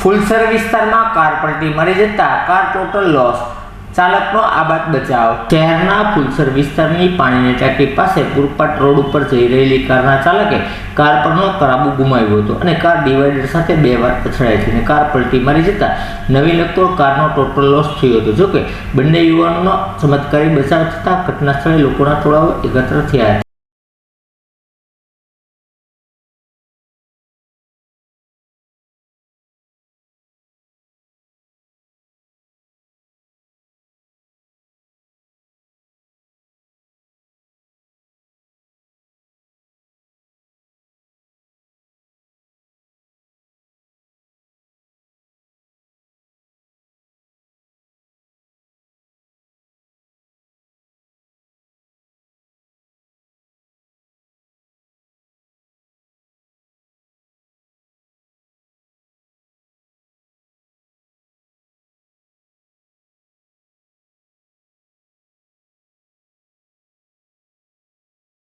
ફુલસર વિસ્તારમાં કાર પલટી મારી જતા કાર ટોટલ લોસ, ચાલકનો આબાદ બચાવ. શહેરના ફુલસર વિસ્તારની પાણીની ટાંકી પાસે પૂરપાટ રોડ ઉપર જઈ રહેલી કારના ચાલકે કાર પરનો કાબુ ગુમાવ્યો હતો અને કાર ડિવાઈડર સાથે બે વાર અથડાઈ હતી અને કાર પલટી મારી જતા નવી લગતો કારનો ટોટલ લોસ થયો હતો. જોકે બંને યુવાનોનો ચમત્કારી બચાવ થતાં ઘટના સ્થળે લોકોના ટોળાઓ એકત્ર થયા હતા.